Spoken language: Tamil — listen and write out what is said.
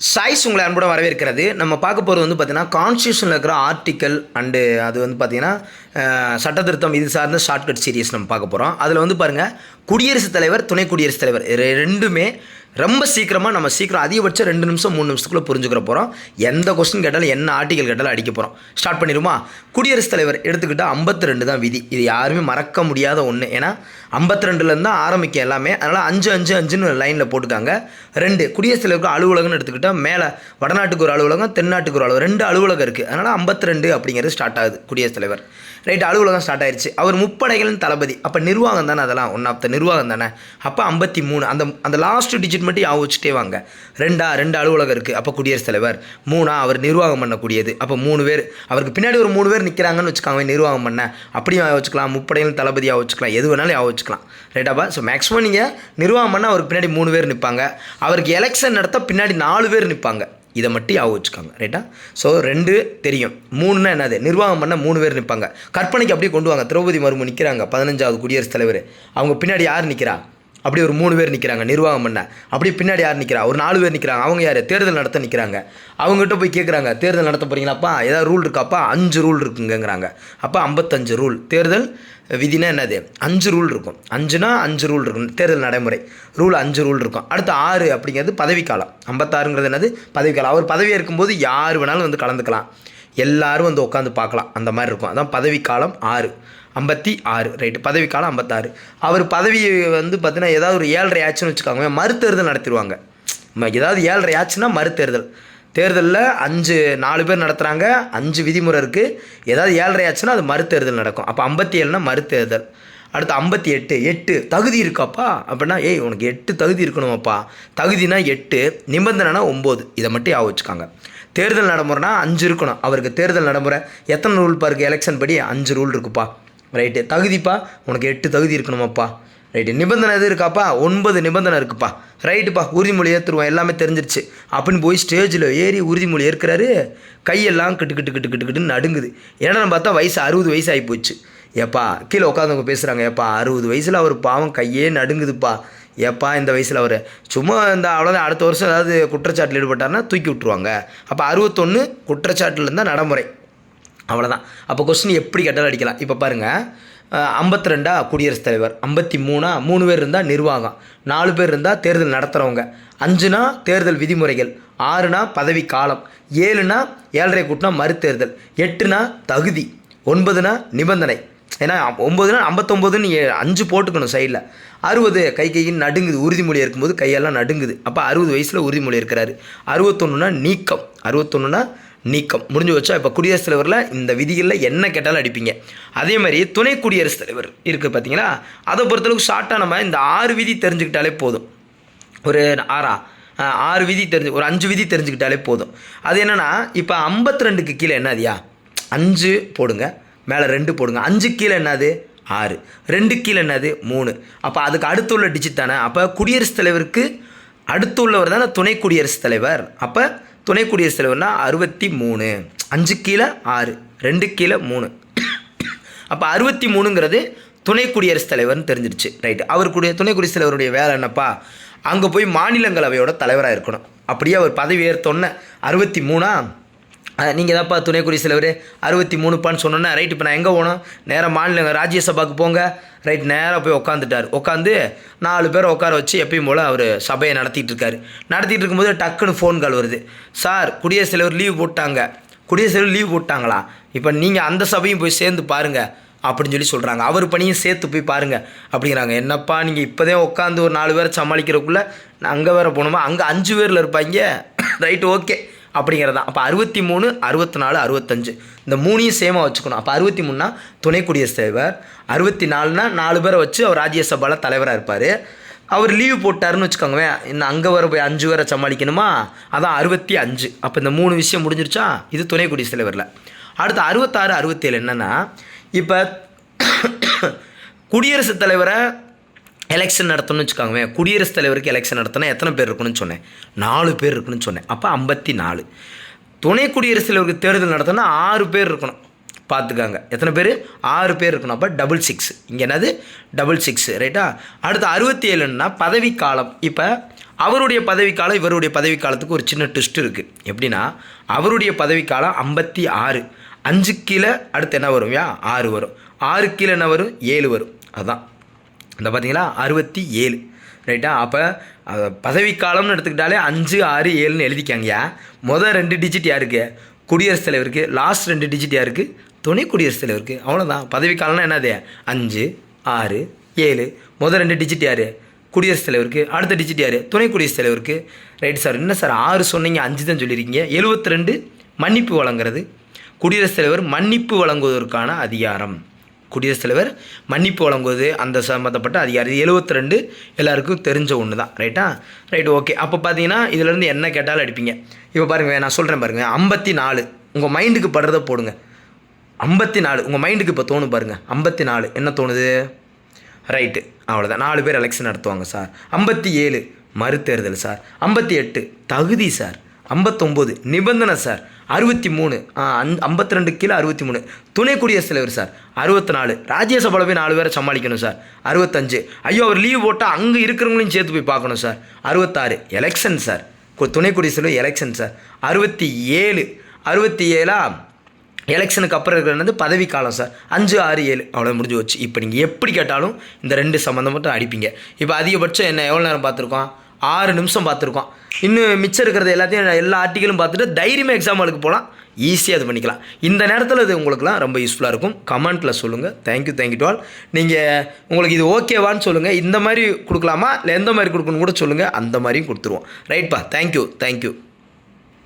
சாய்ஸ் உங்களை அன்புடன் வரவேற்கிறது. நம்ம பார்க்க போகிறது வந்து பார்த்தீங்கன்னா கான்ஸ்டியூஷனில் இருக்கிற ஆர்டிக்கல் அண்டு அது வந்து பார்த்தீங்கன்னா சட்டத்திருத்தம் சட்ட திருத்தம் இது சார்ந்த ஷார்ட்கட் சீரியஸ் நம்ம பார்க்க போகிறோம் அதில் வந்து பாருங்கள் குடியரசுத் தலைவர் துணை குடியரசுத் தலைவர். ரெண்டுமே ரொம்ப சீக்கிரமாக நம்ம சீக்கிரம் அதிகபட்சம் ரெண்டு நிமிஷம் மூணு நிமிஷத்துக்குள்ளே புரிஞ்சுக்கிற போகிறோம் எந்த கொஸ்டின் கேட்டாலும் என்ன ஆர்டிகல் கேட்டாலும் அடிக்க போகிறோம் ஸ்டார்ட் பண்ணிடுமா குடியரசுத் தலைவர் எடுத்துக்கிட்டால் ஐம்பத்தி ரெண்டு தான் விதி. இது யாருமே மறக்க முடியாத ஒன்று ஏன்னா ஐம்பத்தி ரெண்டுலேருந்து தான் ஆரம்பிக்கும் எல்லாமே. அதனால் அஞ்சு அஞ்சு அஞ்சுன்னு லைனில் போட்டுக்காங்க. ரெண்டு குடியரசுத் தலைவருக்கு அலுவலகம்னு எடுத்துக்கிட்டால் மேலே வடநாட்டுக்கு ஒரு அலுவலகம் தென்னாட்டுக்கு ஒரு அலுவலகம். ரெண்டு அலுவலகம் இருக்குது அதனால் ஐம்பத்தி ரெண்டு அப்படிங்கிறது ஸ்டார்ட் ஆகுது குடியரசுத் தலைவர். ரைட் அலுவலகம் ஸ்டார்ட் ஆயிடுச்சு அவர் முப்படைகளின் தளபதி. அப்போ நிர்வாகம் தானே அதெல்லாம்? ஒன் ஆஃப் த நிர்வாகம் தானே? அப்போ ஐம்பத்தி மூணு. அந்த அந்த லாஸ்ட் டிஜிட் மட்டும் யாவும் வச்சுட்டே வாங்க. ரெண்டா ரெண்டு அலுவலகம் இருக்குது அப்போ குடியரசுத் தலைவர். மூணா அவர் நிர்வாகம் பண்ணக்கூடியது. அப்போ மூணு பேர் அவருக்கு பின்னாடி ஒரு மூணு பேர் நிற்கிறாங்கன்னு வச்சுக்காங்க நிர்வாகம் பண்ண. அப்படியும் வச்சுக்கலாம். முப்படைகளின் தளபதியாக வச்சுக்கலாம். எது வேணாலும் யாவும் வச்சுக்கலாம். ரைட்டாப்பா ஸோ மேக்ஸிமம் நீங்கள் நிர்வாகம் பண்ணால் அவருக்கு பின்னாடி மூணு பேர் நிற்பாங்க அவருக்கு எலெக்ஷன் நடத்த பின்னாடி நாலு பேர் நிற்பாங்க இதை மட்டும் ஞாபகம் வச்சுக்காங்க ரைட்டா ஸோ ரெண்டு தெரியும். மூணுன்னா என்னது? நிர்வாகம் பண்ண மூணு பேர் நிற்பாங்க. கற்பனைக்கு அப்படியே கொண்டு வாங்க. திரௌபதி மருமு நிற்கிறாங்க பதினஞ்சாவது குடியரசுத் தலைவர். அவங்க பின்னாடி யார் நிற்கிறா அப்படி ஒரு மூணு பேர் நிற்கிறாங்க நிர்வாகம் பண்ண. அப்படியே பின்னாடி யார் நிற்கிறா ஒரு நாலு பேர் நிற்கிறாங்க அவங்க யார்? தேர்தல் நடத்த நிற்கிறாங்க அவங்ககிட்ட போய் கேட்குறாங்க தேர்தல் நடத்த போகிறீங்களாப்பா ஏதாவது ரூல் இருக்காப்பா அஞ்சு ரூல் இருக்குங்கிறாங்க அப்போ ஐம்பத்தஞ்சு ரூல். தேர்தல் விதினா என்னது? அஞ்சு ரூல் இருக்கும். அஞ்சுனா அஞ்சு ரூல் இருக்கும். தேர்தல் நடைமுறை. ரூல் அஞ்சு ரூல் இருக்கும். அடுத்து ஆறு அப்படிங்கிறது பதவிக்காலம். ஐம்பத்தாறுங்கிறது என்னது? பதவிக்காலம். அவர் பதவியாக இருக்கும்போது யார் வேணாலும் வந்து கலந்துக்கலாம். எல்லாரும் வந்து உட்காந்து பார்க்கலாம். அந்த மாதிரி இருக்கும். அதான் பதவிக்காலம் ஆறு. ஐம்பத்தி ஆறு ரைட்டு பதவிக்காலம் ஐம்பத்தாறு. அவர் பதவி வந்து பார்த்தீங்கன்னா ஏதாவது ஒரு ஏழரை ஆச்சுன்னு வச்சுக்கோங்க மறுதேர்தல் நடத்திடுவாங்க. ஏதாவது ஏழரை ஆச்சுன்னா மறுதேர்தல். தேர்தலில் அஞ்சு நாலு பேர் நடத்துகிறாங்க அஞ்சு விதிமுறை இருக்குது ஏதாவது ஏழரை ஆச்சுன்னா அது மறுதேர்தல் நடக்கும். அப்போ ஐம்பத்தி ஏழுனா மறுதேர்தல். அடுத்து ஐம்பத்தி எட்டு எட்டு தகுதி இருக்காப்பா? அப்படின்னா ஏய் உனக்கு எட்டு தகுதி இருக்கணுமாப்பா? தகுதினா எட்டு நிபந்தனைனா ஒம்பது. இதை மட்டும் ஞாபகம் வச்சுக்காங்க. தேர்தல் நடைமுறைனா அஞ்சு இருக்கணும். அவருக்கு தேர்தல் நடைமுறை. எத்தனை ரூல் பாருக்கு எலெக்ஷன் படி அஞ்சு ரூல் இருக்குப்பா. ரைட்டு தகுதிப்பா? உனக்கு எட்டு தகுதி இருக்கணுமாப்பா. ரைட்டு நிபந்தனை எது இருக்காப்பா? ஒன்பது நிபந்தனை இருக்குப்பா. ரைட்டுப்பா உறுதிமொழி ஏற்றுருவோம் எல்லாமே தெரிஞ்சிருச்சு. அப்படின்னு போய் ஸ்டேஜில் ஏறி உறுதிமொழி ஏற்கிறாரு. கையெல்லாம் கிட்டு கிட்டு கிட்டு கிட்டு கிட்டுன்னு நடுங்குது. என்னன்னு பார்த்தா வயசு அறுபது வயசு ஆகி போச்சு. ஏப்பா கீழே உட்காந்தவங்க பேசுகிறாங்க ஏப்பா அறுபது வயசில் அவர் பாவம் கையே நடுங்குதுப்பா. ஏப்பா இந்த வயசில் அவர். சும்மா இந்த அவ்வளோதான் அடுத்த வருஷம் ஏதாவது குற்றச்சாட்டில் ஈடுபட்டார்னா தூக்கி விட்ருவாங்க அப்போ அறுபத்தொன்று குற்றச்சாட்டில் இருந்தால் நடைமுறை. அவ்வளோதான் அப்போ கொஸ்டின் எப்படி கேட்டாலும் அடிக்கலாம். இப்போ பாருங்கள் ஐம்பத்தி ரெண்டா குடியரசுத் தலைவர் ஐம்பத்தி மூணா மூணு பேர் இருந்தால் நிர்வாகம் நாலு பேர் இருந்தால் தேர்தல் நடத்துகிறவங்க அஞ்சுனா தேர்தல் விதிமுறைகள் ஆறுனா பதவி காலம் ஏழுனா ஏழரை கூட்டினா மறுதேர்தல் எட்டுனா தகுதி ஒன்பதுனா நிபந்தனை. ஏன்னா ஒம்பதுனா ஐம்பத்தொம்போதுன்னு அஞ்சு போட்டுக்கணும் சைடில் அறுபது கை கையின் நடுங்குது உறுதிமொழி இருக்கும்போது கையெல்லாம் நடுங்குது. அப்போ அறுபது வயசில் உறுதிமொழி இருக்கிறாரு அறுபத்தொன்னுனா நீக்கம் அறுபத்தொன்னுனா நீக்கம். முடிஞ்சு வச்சா இப்போ குடியரசுத் தலைவரில் இந்த விதிகளில் என்ன கேட்டாலும் அடிப்பீங்க. அதே மாதிரி துணை குடியரசுத் தலைவர் இருக்குது பார்த்தீங்களா அதை பொறுத்தளவுக்கு ஷார்ட்டாக நம்ம இந்த ஆறு விதி தெரிஞ்சுக்கிட்டாலே போதும். ஒரு ஆறா? ஆறு விதி தெரிஞ்சு ஒரு அஞ்சு விதி தெரிஞ்சுக்கிட்டாலே போதும். அது என்னென்னா இப்போ ஐம்பத்தி ரெண்டுக்கு கீழே என்னதுயா அஞ்சு போடுங்க. மேலே ரெண்டு போடுங்க. அஞ்சு கீழே என்னது? ஆறு. ரெண்டு கீழே என்னது? மூணு. அப்போ அதுக்கு அடுத்து உள்ள டிஜிட் தானே? அப்போ குடியரசுத் தலைவருக்கு அடுத்து உள்ளவர் தானே? துணை குடியரசுத் தலைவர். அப்போ துணை குடியரசுத் தலைவர்னா அறுபத்தி மூணு. அஞ்சு கீழே ஆறு ரெண்டு கீழே மூணு. அப்போ அறுபத்தி மூணுங்கிறது துணை குடியரசுத் தலைவர்னு தெரிஞ்சிருச்சு. ரைட் அவருக்குடைய துணை குடியரசுத் தலைவருடைய வேலை என்னப்பா? அங்கே போய் மாநிலங்களவையோட தலைவராக இருக்கணும். அப்படியே அவர் பதவி ஏற்றோன்னே அறுபத்தி மூணா நீங்கள் தான்ப்பா துணை குடியரசு தலைவர் அறுபத்தி மூணுப்பான்னு சொன்னோன்னே ரைட் இப்போ நான் எங்கே போகணும் நேராக மாநில ராஜ்யசபாவுக்கு போங்க. ரைட் நேராக போய் உட்காந்துட்டார் உட்காந்து நாலு பேரை உட்கார வச்சு எப்பயும் போல் அவர் சபையை நடத்திட்டு இருக்காரு நடத்திட்டு இருக்கும்போது டக்குன்னு ஃபோன் கால் வருது. சார் குடியரசுத் தலைவர் லீவ் போட்டாங்க. குடியரசுத் தலைவர் லீவ் போட்டாங்களா? இப்போ நீங்கள் அந்த சபையும் போய் சேர்ந்து பாருங்கள் அப்படின்னு சொல்லி சொல்கிறாங்க அவர் பணியும் சேர்த்து போய் பாருங்கள் அப்படிங்கிறாங்க. என்னப்பா நீங்கள் இப்போதே உட்காந்து ஒரு நாலு பேரை சமாளிக்கிறதுக்குள்ளே நான் அங்கே வேறு போகணுமா அங்கே அஞ்சு பேரில் இருப்பாங்க. Right okay. அப்படிங்கிறதான். அப்போ அறுபத்தி மூணு அறுபத்தி நாலு அறுபத்தஞ்சு. இந்த மூணையும் சேமாக வச்சுக்கணும். அப்போ அறுபத்தி மூணுனா துணை குடியரசுத் தலைவர் அறுபத்தி நாலுனா நாலு பேரை வச்சு அவர் ராஜ்யசபாவில் தலைவராக இருப்பார். அவர் லீவு போட்டாருன்னு வச்சுக்கோங்களேன். இன்னும் அங்கே வர போய் அஞ்சு பேரை சமாளிக்கணுமா? அதான் அறுபத்தி அஞ்சு அப்போ இந்த மூணு விஷயம் முடிஞ்சிருச்சா? இது துணை குடியரசுத் தலைவரில் அடுத்து அறுபத்தாறு அறுபத்தேழு என்னென்னா இப்போ குடியரசுத் தலைவரை எலெக்ஷன் நடத்தணும்னு வச்சுக்கோங்க குடியரசுத் தலைவருக்கு எலெக்ஷன் நடத்தினா எத்தனை பேர் இருக்கணும்னு சொன்னேன். நாலு பேர் இருக்குன்னு சொன்னேன். அப்போ ஐம்பத்தி நாலு துணை குடியரசுத் தலைவருக்கு தேர்தல் நடத்தினா ஆறு பேர் இருக்கணும். பார்த்துக்காங்க. எத்தனை பேர்? ஆறு பேர் இருக்கணும். அப்போ டபுள் சிக்ஸ் இங்கே என்னது? டபுள் சிக்ஸ் ரைட்டா அடுத்து அறுபத்தி ஏழுன்னா பதவி காலம். இப்போ அவருடைய பதவிக்காலம் இவருடைய பதவிக்காலத்துக்கு ஒரு சின்ன ட்விஸ்ட் இருக்குது எப்படின்னா அவருடைய பதவிக்காலம் ஐம்பத்தி ஆறு அஞ்சு கீழே அடுத்து என்ன வரும்யா ஆறு வரும். ஆறு கீழே என்ன வரும்? ஏழு வரும். அதான். இந்த பார்த்தீங்களா அறுபத்தி ஏழு. ரைட்டா அப்போ பதவிக்காலம்னு எடுத்துக்கிட்டாலே அஞ்சு ஆறு ஏழுன்னு எழுதிக்காங்கயா மொதல் ரெண்டு டிஜிட் யாருக்கு? குடியரசுத் தலைவருக்கு. லாஸ்ட் ரெண்டு டிஜிட் யாருக்கு? துணை குடியரசுத் தலைவருக்கு. அவ்வளோதான் பதவிக்காலம்னா என்னது? அஞ்சு ஆறு ஏழு. மொதல் ரெண்டு டிஜிட் யார்? குடியரசுத் தலைவருக்கு. அடுத்த டிஜிட் யார்? துணை குடியரசுத் தலைவருக்கு. ரைட் சார் என்ன சார் ஆறு சொன்னீங்க அஞ்சு தான் சொல்லியிருக்கீங்க எழுபத்தி ரெண்டு மன்னிப்பு வழங்குறது. குடியரசுத் தலைவர் மன்னிப்பு வழங்குவதற்கான அதிகாரம். குடியரசுத் தலைவர் மன்னிப்பு வழங்குவது அந்த சம்மந்தப்பட்ட அதிகாரி. எழுபத்தி ரெண்டு எல்லாருக்கும் தெரிஞ்ச ஒன்று தான் ரைட்டா ரைட் ஓகே அப்போ பார்த்தீங்கன்னா இதுலேருந்து என்ன கேட்டாலும் அடிப்பீங்க. இப்போ பாருங்கள் நான் சொல்கிறேன் பாருங்கள் ஐம்பத்தி நாலு உங்கள் மைண்டுக்கு படுறத போடுங்க. ஐம்பத்தி நாலு உங்கள் மைண்டுக்கு இப்போ தோணும் பாருங்கள் ஐம்பத்தி நாலு என்ன தோணுது? ரைட்டு அவ்வளோதான் நாலு பேர் எலெக்ஷன் நடத்துவாங்க சார் ஐம்பத்தி ஏழு மறுதேர்தல் சார் ஐம்பத்தி எட்டு தகுதி சார் ஐம்பத்தொம்போது. நிபந்தனை சார். அறுபத்தி மூணு அந் ஐம்பத்தி ரெண்டு கீழே அறுபத்தி மூணு துணை குடியரசுத் தலைவர் சார். அறுபத்தி நாலு ராஜ்யசபாவில் போய் நாலு பேரை சமாளிக்கணும் சார். அறுபத்தஞ்சு. ஐயோ அவர் லீவ் போட்டால் அங்கே இருக்கிறவங்களையும் சேர்த்து போய் பார்க்கணும் சார். அறுபத்தாறு. Election sir. துணை குடியரசுத் தலைவர் எலெக்ஷன் சார். அறுபத்தி ஏழு அறுபத்தி ஏழா எலெக்ஷனுக்கு அப்புறம் இருக்கிறது பதவி காலம் சார். அஞ்சு ஆறு ஏழு. அவ்வளோ முடிஞ்சு வச்சு இப்போ நீங்கள் எப்படி கேட்டாலும் இந்த ரெண்டு சம்மந்தம் மட்டும் அடிப்பீங்க. இப்போ அதிகபட்சம் என்ன எவ்வளோ நேரம் பார்த்துருக்கோம்? ஆறு நிமிஷம் பார்த்துருக்கோம். இன்னும் மிச்சம் இருக்கிறது எல்லாத்தையும் எல்லா ஆர்டிக்கலும் பார்த்துட்டு தைரியமாக எக்ஸாம்பளுக்கு போகலாம் ஈஸியாக இது பண்ணிக்கலாம். இந்த நேரத்தில் இது உங்களுக்குலாம் ரொம்ப யூஸ்ஃபுல்லாக இருக்கும். கமெண்ட்டில் சொல்லுங்கள் தேங்க்யூ தேங்க்யூ டு ஆல் நீங்கள் உங்களுக்கு இது ஓகேவான்னு சொல்லுங்கள் இந்த மாதிரி கொடுக்கலாமா? இல்லை எந்த மாதிரி கொடுக்கணும்னு கூட சொல்லுங்கள் அந்த மாதிரியும் கொடுத்துருவோம். ரைட்ப்பா தேங்க்யூ தேங்க்யூ